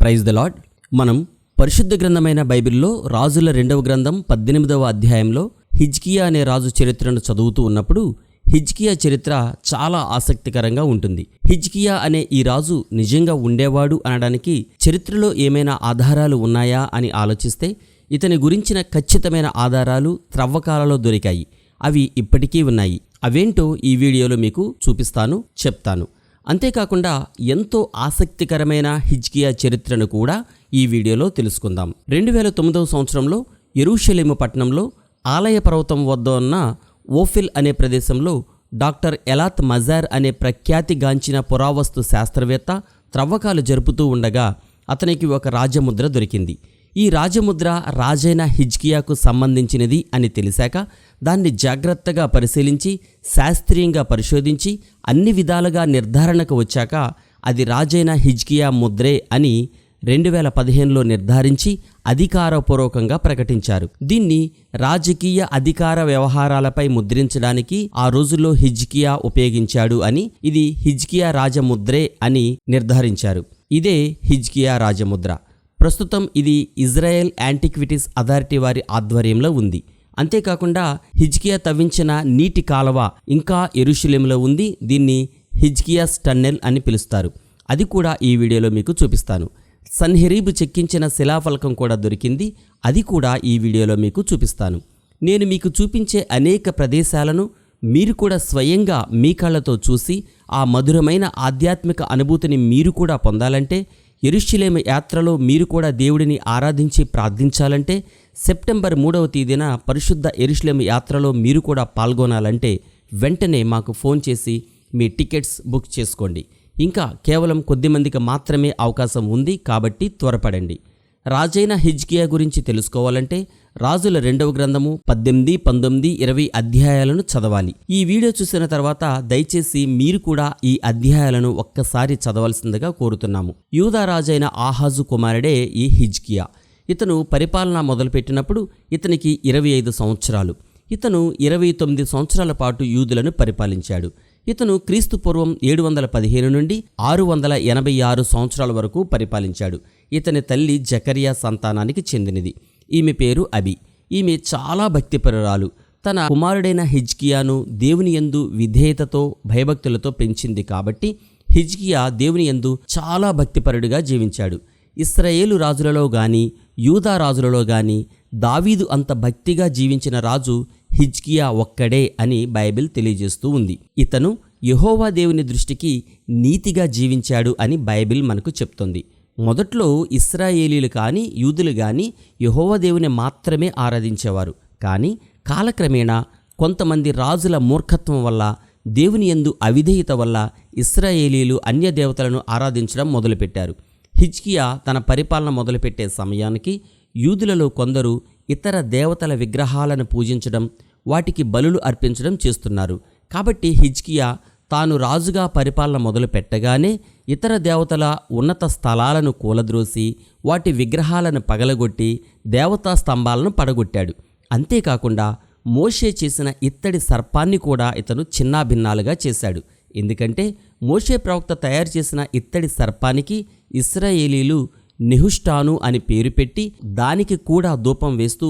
Praise the lord మనం పరిశుద్ధ గ్రంథమైన బైబిల్లో రాజుల రెండవ గ్రంథం పద్దెనిమిదవ అధ్యాయంలో హిజ్కియా అనే రాజు చరిత్రను చదువుతూ ఉన్నప్పుడు హిజ్కియా చరిత్ర చాలా ఆసక్తికరంగా ఉంటుంది. హిజ్కియా అనే ఈ రాజు నిజంగా ఉండేవాడు అనడానికి చరిత్రలో ఏమైనా ఆధారాలు ఉన్నాయా అని ఆలోచిస్తే ఇతని గురించిన ఖచ్చితమైన ఆధారాలు త్రవ్వకాలలో దొరికాయి. అవి ఇప్పటికీ ఉన్నాయి. అవేంటో ఈ వీడియోలో మీకు చూపిస్తాను చెప్తాను. అంతేకాకుండా ఎంతో ఆసక్తికరమైన హిజ్కియా చరిత్రను కూడా ఈ వీడియోలో తెలుసుకుందాం. రెండు వేల తొమ్మిదవ సంవత్సరంలో ఎరుషలేము పట్టణంలో ఆలయ పర్వతం వద్ద ఉన్న ఓఫిల్ అనే ప్రదేశంలో డాక్టర్ ఎలాత్ మజార్ అనే ప్రఖ్యాతిగాంచిన పురావస్తు శాస్త్రవేత్త త్రవ్వకాలు జరుపుతూ ఉండగా అతనికి ఒక రాజముద్ర దొరికింది. ఈ రాజముద్ర రాజైన హిజ్కియాకు సంబంధించినది అని తెలిసాక దాన్ని జాగ్రత్తగా పరిశీలించి శాస్త్రీయంగా పరిశోధించి అన్ని విధాలుగా నిర్ధారణకు వచ్చాక అది రాజైన హిజ్కియా ముద్రే అని రెండు వేల పదిహేనులో నిర్ధారించి అధికారపూర్వకంగా ప్రకటించారు. దీన్ని రాజకీయ అధికార వ్యవహారాలపై ముద్రించడానికి ఆ రోజుల్లో హిజ్కియా ఉపయోగించాడు అని ఇది హిజ్కియా రాజముద్రే అని నిర్ధారించారు. ఇదే హిజ్కియా రాజముద్ర. ప్రస్తుతం ఇది ఇజ్రాయెల్ యాంటిక్విటీస్ అథారిటీ వారి ఆధ్వర్యంలో ఉంది. అంతేకాకుండా హిజ్కియా తవ్వించిన నీటి కాలవ ఇంకా ఎరుషులేంలో ఉంది. దీన్ని హిజ్కియాస్ టన్నెల్ అని పిలుస్తారు. అది కూడా ఈ వీడియోలో మీకు చూపిస్తాను. సన్హెరీబు చెక్కించిన శిలాఫలకం కూడా దొరికింది. అది కూడా ఈ వీడియోలో మీకు చూపిస్తాను. నేను మీకు చూపించే అనేక ప్రదేశాలను మీరు కూడా స్వయంగా మీ కళ్ళతో చూసి ఆ మధురమైన ఆధ్యాత్మిక అనుభూతిని మీరు కూడా పొందాలంటే ఎరుషులేమ యాత్రలో మీరు కూడా దేవుడిని ఆరాధించి ప్రార్థించాలంటే సెప్టెంబర్ మూడవ తేదీన పరిశుద్ధ ఎరుషులేమ యాత్రలో మీరు కూడా పాల్గొనాలంటే వెంటనే మాకు ఫోన్ చేసి మీ టికెట్స్ బుక్ చేసుకోండి. ఇంకా కేవలం కొద్ది మందికి మాత్రమే అవకాశం ఉంది కాబట్టి త్వరపడండి. రాజైన హిజ్కియా గురించి తెలుసుకోవాలంటే రాజుల రెండవ గ్రంథము పద్దెనిమిది పంతొమ్మిది ఇరవై అధ్యాయాలను చదవాలి. ఈ వీడియో చూసిన తర్వాత దయచేసి మీరు కూడా ఈ అధ్యాయాలను ఒక్కసారి చదవాల్సిందిగా కోరుతున్నాము. యూదారాజైన ఆహాజు కుమారుడే ఈ హిజ్కియా. ఇతను పరిపాలన మొదలుపెట్టినప్పుడు ఇతనికి ఇరవై ఐదు సంవత్సరాలు. ఇతను ఇరవై తొమ్మిది సంవత్సరాల పాటు యూదులను పరిపాలించాడు. ఇతను క్రీస్తు పూర్వం ఏడు వందల పదిహేను నుండి ఆరు వందల ఎనభై ఆరు సంవత్సరాల వరకు పరిపాలించాడు. ఇతని తల్లి జకరియా సంతానానికి చెందినది. ఈమె పేరు అబి. ఈమె చాలా భక్తిపరురాలు. తన కుమారుడైన హిజ్కియాను దేవుని యందు విధేయతతో భయభక్తులతో పెంచింది కాబట్టి హిజ్కియా దేవుని యందు చాలా భక్తిపరుడిగా జీవించాడు. ఇస్రాయేలు రాజులలో గాని యూదా రాజులలో గాని దావీదు అంత భక్తిగా జీవించిన రాజు హిజ్కియా ఒక్కడే అని బైబిల్ తెలియజేస్తూ ఉంది. ఇతను యహోవా దేవుని దృష్టికి నీతిగా జీవించాడు అని బైబిల్ మనకు చెప్తుంది. మొదట్లో ఇస్రాయేలీలు కానీ యూదులు కానీ యహోవదేవుని మాత్రమే ఆరాధించేవారు. కానీ కాలక్రమేణా కొంతమంది రాజుల మూర్ఖత్వం వల్ల దేవుని యందు అవిధేయత వల్ల ఇస్రాయేలీలు అన్య దేవతలను ఆరాధించడం మొదలుపెట్టారు. హిజ్కియా తన పరిపాలన మొదలుపెట్టే సమయానికి యూదులలో కొందరు ఇతర దేవతల విగ్రహాలను పూజించడం వాటికి బలులు అర్పించడం చేస్తున్నారు. కాబట్టి హిజ్కియా తాను రాజుగా పరిపాలన మొదలు పెట్టగానే ఇతర దేవతల ఉన్నత స్థలాలను కూలద్రోసి వాటి విగ్రహాలను పగలగొట్టి దేవతా స్తంభాలను పడగొట్టాడు. అంతేకాకుండా మోషే చేసిన ఇత్తడి సర్పాన్ని కూడా ఇతను చిన్నాభిన్నాలుగా చేశాడు. ఎందుకంటే మోషే ప్రవక్త తయారు చేసిన ఇత్తడి సర్పానికి ఇస్రాయేలీలు నిహుష్టాను అని పేరు పెట్టి దానికి కూడా ధూపం వేస్తూ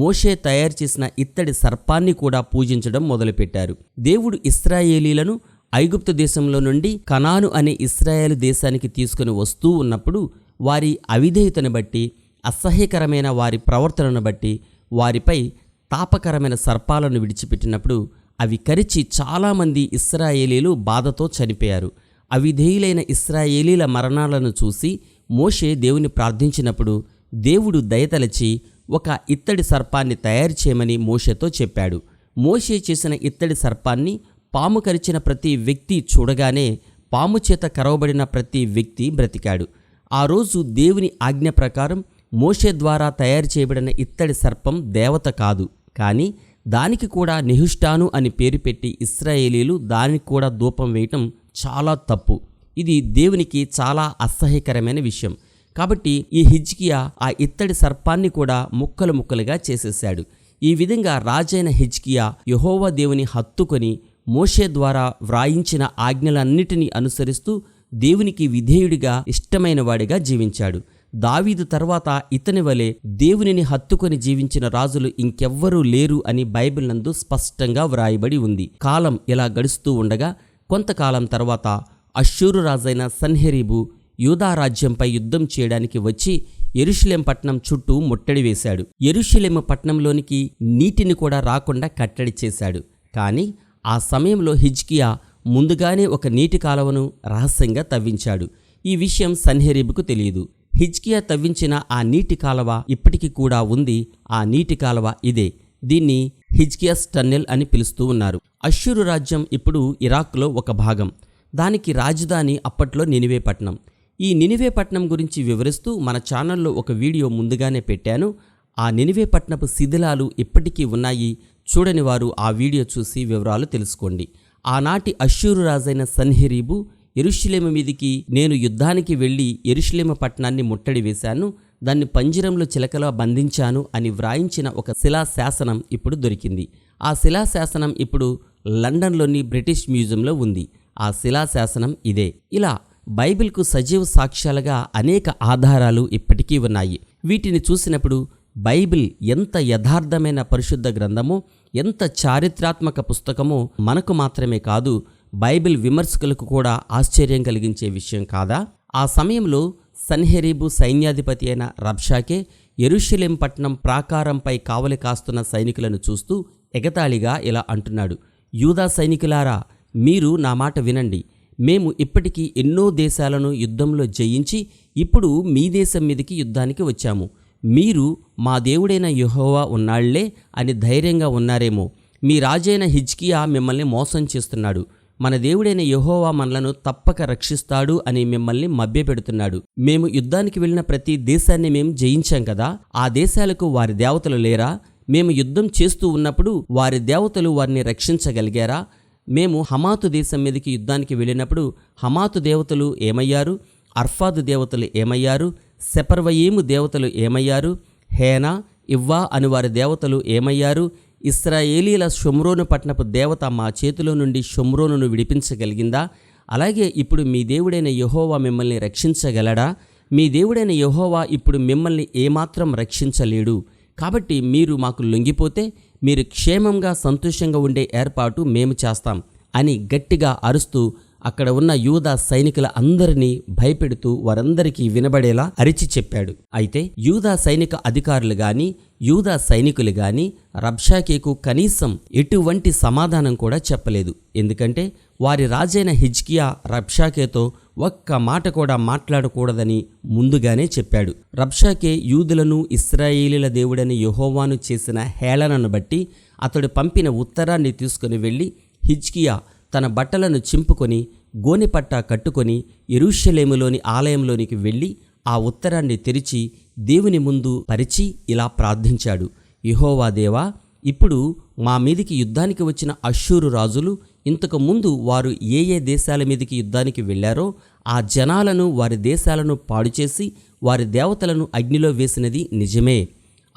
మోషే తయారు చేసిన ఇత్తడి సర్పాన్ని కూడా పూజించడం మొదలుపెట్టారు. దేవుడు ఇస్రాయేలీలను ఐగుప్తు దేశంలో నుండి కనాను అనే ఇస్రాయేల్ దేశానికి తీసుకుని వస్తూ ఉన్నప్పుడు వారి అవిధేయతను బట్టి అసహ్యకరమైన వారి ప్రవర్తనను బట్టి వారిపై తాపకరమైన సర్పాలను విడిచిపెట్టినప్పుడు అవి కరిచి చాలామంది ఇస్రాయేలీలు బాధతో చనిపోయారు. అవిధేయులైన ఇస్రాయేలీల మరణాలను చూసి మోషే దేవుని ప్రార్థించినప్పుడు దేవుడు దయతలచి ఒక ఇత్తడి సర్పాన్ని తయారు చేయమని మోషేతో చెప్పాడు. మోషే చేసిన ఇత్తడి సర్పాన్ని పాము కరిచిన ప్రతి వ్యక్తి చూడగానే పాము చేత కరవబడిన ప్రతి వ్యక్తి బ్రతికాడు. ఆ రోజు దేవుని ఆజ్ఞ ప్రకారం మోషే ద్వారా తయారు చేయబడిన ఇత్తడి సర్పం దేవత కాదు. కానీ దానికి కూడా నిహుష్టాను అని పేరు పెట్టి ఇస్రాయేలీలు దానికి కూడా ధూపం వేయటం చాలా తప్పు. ఇది దేవునికి చాలా అసహ్యకరమైన విషయం. కాబట్టి ఈ హిజ్కియా ఆ ఇత్తడి సర్పాన్ని కూడా ముక్కలు ముక్కలుగా చేసేశాడు. ఈ విధంగా రాజైన హిజ్కియా యహోవా దేవుని హత్తుకొని మోషే ద్వారా వ్రాయించిన ఆజ్ఞలన్నిటినీ అనుసరిస్తూ దేవునికి విధేయుడిగా ఇష్టమైన వాడిగా జీవించాడు. దావీదు తర్వాత ఇతని వలె దేవునిని హత్తుకొని జీవించిన రాజులు ఇంకెవ్వరూ లేరు అని బైబిల్ నందు స్పష్టంగా వ్రాయబడి ఉంది. కాలం ఇలా గడుస్తూ ఉండగా కొంతకాలం తర్వాత అశ్షూరు రాజైన సన్హెరీబు యూదా రాజ్యంపై యుద్ధం చేయడానికి వచ్చి ఎరుషులేం పట్నం చుట్టూ ముట్టడి వేశాడు. ఎరుషులేము పట్నంలోనికి నీటిని కూడా రాకుండా కట్టడి చేశాడు. కానీ ఆ సమయంలో హిజ్కియా ముందుగానే ఒక నీటి కాలువను రహస్యంగా తవ్వించాడు. ఈ విషయం సన్హెరీబుకు తెలియదు. హిజ్కియా తవ్వించిన ఆ నీటి కాలువ ఇప్పటికీ కూడా ఉంది. ఆ నీటి కాలువ ఇదే. దీన్ని హిజ్కియాస్ టన్నెల్ అని పిలుస్తూ ఉన్నారు. అశ్షూరు రాజ్యం ఇప్పుడు ఇరాక్లో ఒక భాగం. దానికి రాజధాని అప్పట్లో నినివే పట్నం. ఈ నినివే పట్నం గురించి వివరిస్తూ మన ఛానల్లో ఒక వీడియో ముందుగానే పెట్టాను. ఆ నినివే పట్నపు శిథిలాలు ఇప్పటికీ ఉన్నాయి. చూడని వారు ఆ వీడియో చూసి వివరాలు తెలుసుకోండి. ఆనాటి అశ్షూరు రాజైన సన్హెరీబు ఎరుషులేమ మీదికి నేను యుద్ధానికి వెళ్ళి ఎరుషులేమ పట్టణాన్ని ముట్టడి వేశాను. దాన్ని పంజరంలో చిలకలా బంధించాను అని వ్రాయించిన ఒక శిలా శాసనం ఇప్పుడు దొరికింది. ఆ శిలా శాసనం ఇప్పుడు లండన్లోని బ్రిటిష్ మ్యూజియంలో ఉంది. ఆ శిలా శాసనం ఇదే. ఇలా బైబిల్కు సజీవ సాక్ష్యాలుగా అనేక ఆధారాలు ఇప్పటికీ ఉన్నాయి. వీటిని చూసినప్పుడు బైబిల్ ఎంత యథార్థమైన పరిశుద్ధ గ్రంథమో ఎంత చారిత్రాత్మక పుస్తకమో మనకు మాత్రమే కాదు బైబిల్ విమర్శకులకు కూడా ఆశ్చర్యం కలిగించే విషయం కాదా? ఆ సమయంలో సన్హెరీబు సైన్యాధిపతి అయిన రబ్షాకే ఎరుషలేం పట్నం ప్రాకారంపై కావలి కాస్తున్న సైనికులను చూస్తూ ఎగతాళిగా ఇలా అంటున్నాడు యూదా సైనికులారా మీరు నా మాట వినండి. మేము ఇప్పటికీ ఎన్నో దేశాలను యుద్ధంలో జయించి ఇప్పుడు మీ దేశం మీదకి యుద్ధానికి వచ్చాము. మీరు మా దేవుడైన యహోవా ఉన్నాళ్ళే అని ధైర్యంగా ఉన్నారేమో. మీ రాజైన హిజ్కియా మిమ్మల్ని మోసం చేస్తున్నాడు. మన దేవుడైన యహోవా మనలను తప్పక రక్షిస్తాడు అని మిమ్మల్ని మభ్యపెడుతున్నాడు. మేము యుద్ధానికి వెళ్ళిన ప్రతి దేశాన్ని మేము జయించాం కదా. ఆ దేశాలకు వారి దేవతలు లేరా? మేము యుద్ధం చేస్తూ ఉన్నప్పుడు వారి దేవతలు వారిని రక్షించగలిగారా? మేము హమాతు దేశం మీదకి యుద్ధానికి వెళ్ళినప్పుడు హమాతు దేవతలు ఏమయ్యారు? అర్ఫాదు దేవతలు ఏమయ్యారు? సెపర్వయేము దేవతలు ఏమయ్యారు? హేనా ఇవ్వా అని వారి దేవతలు ఏమయ్యారు? ఇస్రాయేలీల షొమ్రోను పట్నపు దేవత మా చేతిలో నుండి షొమ్రోనును విడిపించగలిగిందా? అలాగే ఇప్పుడు మీ దేవుడైన యహోవా మిమ్మల్ని రక్షించగలడా? మీ దేవుడైన యహోవా ఇప్పుడు మిమ్మల్ని ఏమాత్రం రక్షించలేడు. కాబట్టి మీరు మాకు లొంగిపోతే మీరు క్షేమంగా సంతోషంగా ఉండే ఏర్పాటు మేము చేస్తాం అని గట్టిగా అరుస్తూ అక్కడ ఉన్న యూదా సైనికుల అందరినీ భయపెడుతూ వారందరికీ వినబడేలా అరిచి చెప్పాడు. అయితే యూదా సైనిక అధికారులు గాని యూదా సైనికులు గాని రబ్షాకేకు కనీసం ఎటువంటి సమాధానం కూడా చెప్పలేదు. ఎందుకంటే వారి రాజైన హిజ్కియా రబ్షాకేతో ఒక్క మాట కూడా మాట్లాడకూడదని ముందుగానే చెప్పాడు. రబ్షాకే యూదులను ఇస్రాయేలీల దేవుడని యహోవాను చేసిన హేళనను బట్టి అతడు పంపిన ఉత్తరాన్ని తీసుకుని వెళ్ళి హిజ్కియా తన బట్టలను చింపుకొని గోనెపట్ట కట్టుకొని ఎరుషలేములోని ఆలయంలోనికి వెళ్ళి ఆ ఉత్తరాన్ని తెరిచి దేవుని ముందు పరిచి ఇలా ప్రార్థించాడు. యెహోవా దేవా ఇప్పుడు మా మీదికి యుద్ధానికి వచ్చిన అశ్షూరు రాజులు ఇంతకు ముందు వారు ఏ ఏ దేశాల మీదికి యుద్ధానికి వెళ్ళారో ఆ జనాలను వారి దేశాలను పాడు చేసి వారి దేవతలను అగ్నిలో వేసినది నిజమే.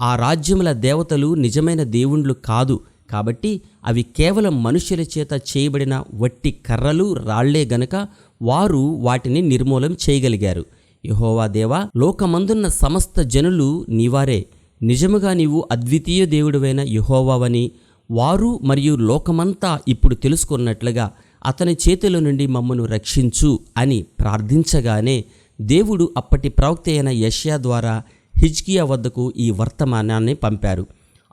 ఆ రాజ్యముల దేవతలు నిజమైన దేవుండ్లు కాదు. కాబట్టి అవి కేవలం మనుష్యుల చేత చేయబడిన వట్టి కర్రలు రాళ్ళే గనక వారు వాటిని నిర్మూలం చేయగలిగారు. యహోవా దేవా లోకమందున్న సమస్త జనులు నీవారే. నిజముగా నీవు అద్వితీయ దేవుడువైన యహోవావని వారు మరియు లోకమంతా ఇప్పుడు తెలుసుకున్నట్లుగా అతని చేతిలో నుండి మమ్మను రక్షించు అని ప్రార్థించగానే దేవుడు అప్పటి ప్రవక్త అయిన యష్యా ద్వారా హిజ్కియా వద్దకు ఈ వర్తమానాన్ని పంపారు.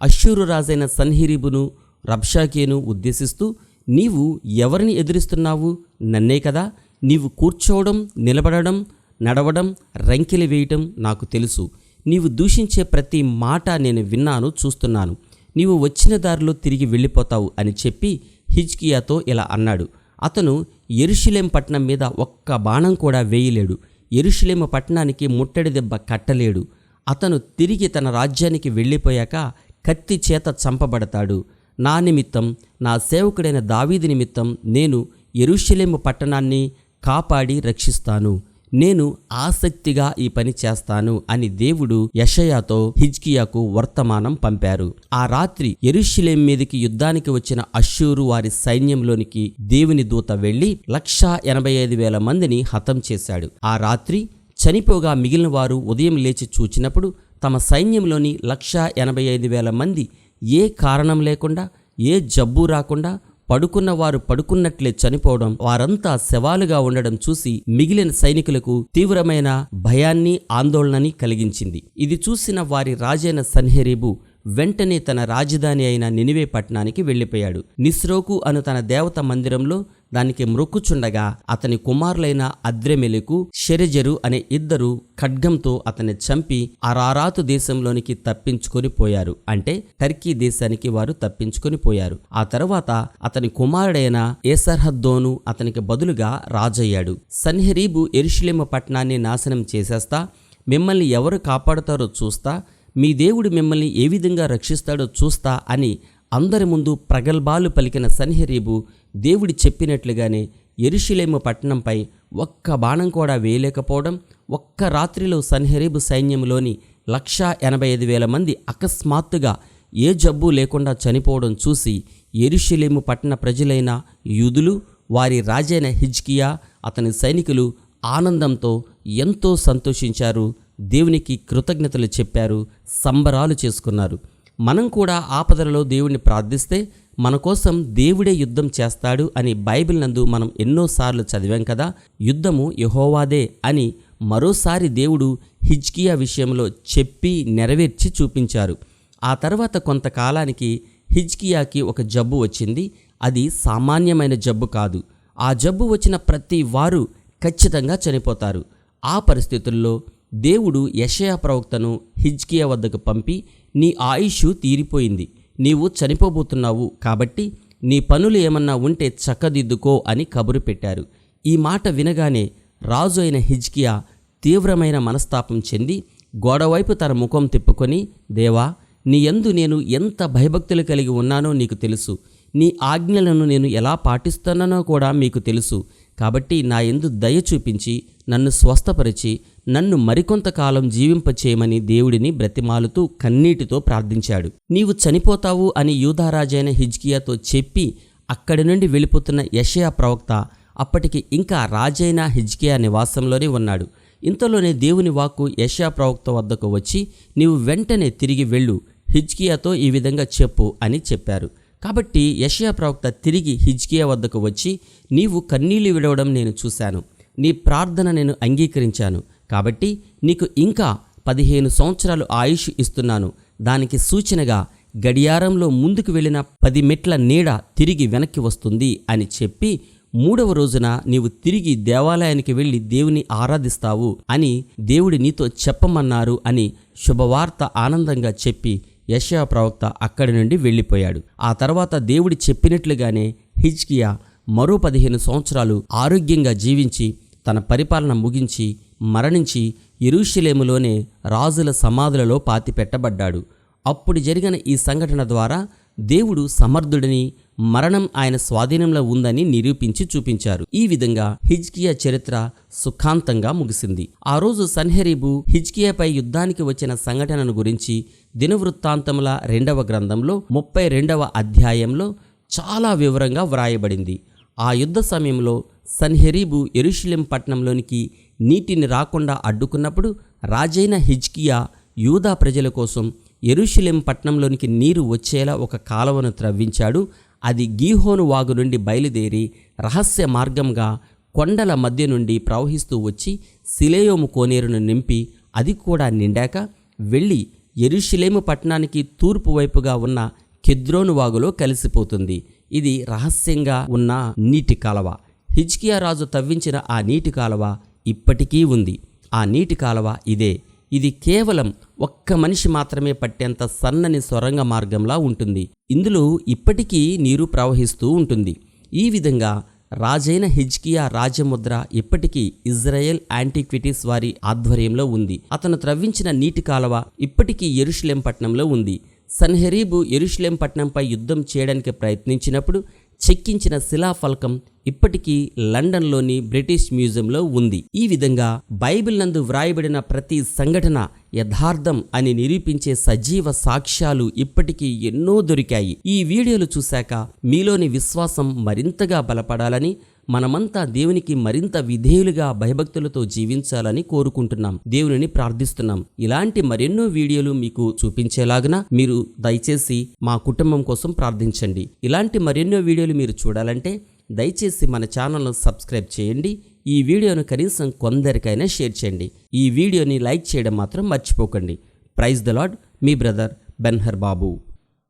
అశ్షూరు రాజైన సన్హిరీబును రబ్షాకేను ఉద్దేశిస్తూ నీవు ఎవరిని ఎదిరిస్తున్నావు? నన్నే కదా. నీవు కూర్చోవడం నిలబడడం నడవడం రంకెలు వేయటం నాకు తెలుసు. నీవు దూషించే ప్రతి మాట నేను విన్నాను చూస్తున్నాను. నీవు వచ్చిన దారిలో తిరిగి వెళ్ళిపోతావు అని చెప్పి హిజ్కియాతో ఇలా అన్నాడు. అతను ఎరుషులేం పట్టణం మీద ఒక్క బాణం కూడా వేయలేడు. ఎరుషులేమ పట్టణానికి ముట్టడి దెబ్బ కట్టలేడు. అతను తిరిగి తన రాజ్యానికి వెళ్ళిపోయాక కత్తి చేత చంపబడతాడు. నా నిమిత్తం నా సేవకుడైన దావీది నిమిత్తం నేను ఎరుషలేము పట్టణాన్ని కాపాడి రక్షిస్తాను. నేను ఆసక్తిగా ఈ పని చేస్తాను అని దేవుడు యషయాతో హిజ్కియాకు వర్తమానం పంపారు. ఆ రాత్రి ఎరుషులేం మీదకి యుద్ధానికి వచ్చిన అశ్షూరు వారి సైన్యంలోనికి దేవుని దూత వెళ్ళి లక్షా ఎనభై ఐదు వేల మందిని హతం చేశాడు. ఆ రాత్రి చనిపోగా మిగిలిన వారు ఉదయం లేచి చూచినప్పుడు తమ సైన్యంలోని లక్షా ఎనభై ఐదు వేల మంది ఏ కారణం లేకుండా ఏ జబ్బు రాకుండా పడుకున్న వారు పడుకున్నట్లే చనిపోవడం వారంతా శవాలుగా ఉండడం చూసి మిగిలిన సైనికులకు తీవ్రమైన భయాన్ని ఆందోళనని కలిగించింది. ఇది చూసిన వారి రాజైన సన్హెరీబు వెంటనే తన రాజధాని అయిన నినివే పట్టణానికి వెళ్ళిపోయాడు. నిస్రోకు అను తన దేవత మందిరంలో దానికి మ్రొక్కుచుండగా అతని కుమారులైన అద్రెమెలకు షెరెజరు అనే ఇద్దరు ఖడ్గంతో అతన్ని చంపి అరారాతు దేశంలోనికి తప్పించుకొని పోయారు. అంటే టర్కీ దేశానికి వారు తప్పించుకొని పోయారు. ఆ తర్వాత అతని కుమారుడైన ఏసర్హద్దోను అతనికి బదులుగా రాజయ్యాడు. సన్హెరీబు ఎరుషులేమ పట్టణాన్ని నాశనం చేసేస్తా మిమ్మల్ని ఎవరు కాపాడుతారో చూస్తా మీ దేవుడు మిమ్మల్ని ఏ విధంగా రక్షిస్తాడో చూస్తా అని అందరి ముందు ప్రగల్భాలు పలికిన సన్హెరీబు దేవుడి చెప్పినట్లుగానే ఎరుషులేము పట్టణంపై ఒక్క బాణం కూడా వేయలేకపోవడం ఒక్క రాత్రిలో సన్హెరీబు సైన్యంలోని లక్షా ఎనభై ఐదు వేల మంది అకస్మాత్తుగా ఏ జబ్బు లేకుండా చనిపోవడం చూసి ఎరుషులేము పట్టణ ప్రజలైన యూదులు వారి రాజైన హిజ్కియా అతని సైనికులు ఆనందంతో ఎంతో సంతోషించారు దేవునికి కృతజ్ఞతలు చెప్పారు సంబరాలు చేసుకున్నారు. మనం కూడా ఆపదలలో దేవుణ్ణి ప్రార్థిస్తే మన కోసం దేవుడే యుద్ధం చేస్తాడు అని బైబిల్ నందు మనం ఎన్నోసార్లు చదివాం కదా. యుద్ధము యహోవాదే అని మరోసారి దేవుడు హిజ్కియా విషయంలో చెప్పి నెరవేర్చి చూపించారు. ఆ తర్వాత కొంతకాలానికి హిజ్కియాకి ఒక జబ్బు వచ్చింది. అది సామాన్యమైన జబ్బు కాదు. ఆ జబ్బు వచ్చిన ప్రతి వారు ఖచ్చితంగా చనిపోతారు. ఆ పరిస్థితుల్లో దేవుడు యషయా ప్రవక్తను హిజ్కియా వద్దకు పంపి నీ ఆయుష్ తీరిపోయింది. నీవు చనిపోబోతున్నావు కాబట్టి నీ పనులు ఏమన్నా ఉంటే చక్కదిద్దుకో అని కబురు పెట్టారు. ఈ మాట వినగానే రాజు అయిన హిజ్కియా తీవ్రమైన మనస్తాపం చెంది గోడవైపు తన ముఖం తిప్పుకొని దేవా నీ యందు నేను ఎంత భయభక్తులు కలిగి ఉన్నానో నీకు తెలుసు. నీ ఆజ్ఞలను నేను ఎలా పాటిస్తున్నానో కూడా మీకు తెలుసు. కాబట్టి నా యందు దయ చూపించి నన్ను స్వస్థపరిచి నన్ను మరికొంతకాలం జీవింపచేయమని దేవుడిని బ్రతిమాలుతూ కన్నీటితో ప్రార్థించాడు. నీవు చనిపోతావు అని యూదారాజైన హిజ్కియాతో చెప్పి అక్కడి నుండి వెళ్ళిపోతున్న యషయా ప్రవక్త అప్పటికి ఇంకా రాజైన హిజ్కియా నివాసంలోనే ఉన్నాడు. ఇంతలోనే దేవుని వాక్కు యషయా ప్రవక్త వద్దకు వచ్చి నీవు వెంటనే తిరిగి వెళ్ళు హిజ్కియాతో ఈ విధంగా చెప్పు అని చెప్పారు. కాబట్టి యషయా ప్రవక్త తిరిగి హిజ్కియా వద్దకు వచ్చి నీవు కన్నీళ్ళు విడవడం నేను చూశాను. నీ ప్రార్థన నేను అంగీకరించాను. కాబట్టి నీకు ఇంకా పదిహేను సంవత్సరాలు ఆయుష్ ఇస్తున్నాను. దానికి సూచనగా గడియారంలో ముందుకు వెళ్ళిన పది మెట్ల నీడ తిరిగి వెనక్కి వస్తుంది అని చెప్పి మూడవ రోజున నీవు తిరిగి దేవాలయానికి వెళ్ళి దేవుని ఆరాధిస్తావు అని దేవుడి నీతో చెప్పమన్నారు అని శుభవార్త ఆనందంగా చెప్పి యషయా ప్రవక్త అక్కడి నుండి వెళ్ళిపోయాడు. ఆ తర్వాత దేవుడి చెప్పినట్లుగానే హిజ్కియా మరో పదిహేను సంవత్సరాలు ఆరోగ్యంగా జీవించి తన పరిపాలన ముగించి మరణించి ఎరుషలేములోనే రాజుల సమాధులలో పాతిపెట్టబడ్డాడు. అప్పుడు జరిగిన ఈ సంఘటన ద్వారా దేవుడు సమర్థుడిని మరణం ఆయన స్వాధీనంలో ఉందని నిరూపించి చూపించారు. ఈ విధంగా హిజ్కియా చరిత్ర సుఖాంతంగా ముగిసింది. ఆ రోజు సన్హెరీబు హిజ్కియాపై యుద్ధానికి వచ్చిన సంఘటనను గురించి దినవృత్తాంతముల రెండవ గ్రంథంలో ముప్పై రెండవ అధ్యాయంలో చాలా వివరంగా వ్రాయబడింది. ఆ యుద్ధ సమయంలో సన్హెరీబు ఎరుషులెం పట్టణంలోనికి నీటిని రాకుండా అడ్డుకున్నప్పుడు రాజైన హిజ్కియా యూదా ప్రజల కోసం ఎరుషులెం పట్టణంలోనికి నీరు వచ్చేలా ఒక కాలువను త్రవ్వించాడు. అది గీహోను వాగు నుండి బయలుదేరి రహస్య మార్గంగా కొండల మధ్య నుండి ప్రవహిస్తూ వచ్చి సిలేయోము కోనేరును నింపి అది కూడా నిండాక వెళ్ళి ఎరుషులేము పట్టణానికి తూర్పు వైపుగా ఉన్న కెద్రోను వాగులో కలిసిపోతుంది. ఇది రహస్యంగా ఉన్న నీటి కాలవ. హిజ్కియా రాజు తవ్వించిన ఆ నీటి కాలవ ఇప్పటికీ ఉంది. ఆ నీటి కాలవ ఇదే. ఇది కేవలం ఒక్క మనిషి మాత్రమే పట్టేంత సన్నని సొరంగ మార్గంలా ఉంటుంది. ఇందులో ఇప్పటికీ నీరు ప్రవహిస్తూ ఉంటుంది. ఈ విధంగా రాజైన హిజ్కియా రాజముద్ర ఇప్పటికీ ఇజ్రాయెల్ యాంటీక్విటీస్ వారి ఆధ్వర్యంలో ఉంది. అతను త్రవ్వించిన నీటి కాలవ ఇప్పటికీ ఎరుషులేం పట్టణంలో ఉంది. సన్హెరీబు ఎరుషులేం పట్టణంపై యుద్ధం చేయడానికి ప్రయత్నించినప్పుడు చెక్కించిన శిలాఫలకం ఇప్పటికీ లండన్లోని బ్రిటిష్ మ్యూజియంలో ఉంది. ఈ విధంగా బైబిల్ నందు వ్రాయబడిన ప్రతి సంఘటన యథార్థం అని నిరూపించే సజీవ సాక్ష్యాలు ఇప్పటికీ ఎన్నో దొరికాయి. ఈ వీడియోలు చూశాక మీలోని విశ్వాసం మరింతగా బలపడాలని మనమంతా దేవునికి మరింత విధేయులుగా భయభక్తులతో జీవించాలని కోరుకుంటున్నాం. దేవునిని ప్రార్థిస్తున్నాం. ఇలాంటి మరెన్నో వీడియోలు మీకు చూపించేలాగన మీరు దయచేసి మా కుటుంబం కోసం ప్రార్థించండి. ఇలాంటి మరెన్నో వీడియోలు మీరు చూడాలంటే దయచేసి మన ఛానల్ను సబ్స్క్రైబ్ చేయండి. ఈ వీడియోను కనీసం కొందరికైనా షేర్ చేయండి. ఈ వీడియోని లైక్ చేయడం మాత్రం మర్చిపోకండి. ప్రైజ్ ద లాడ్ మీ బ్రదర్ బెన్హర్ బాబు.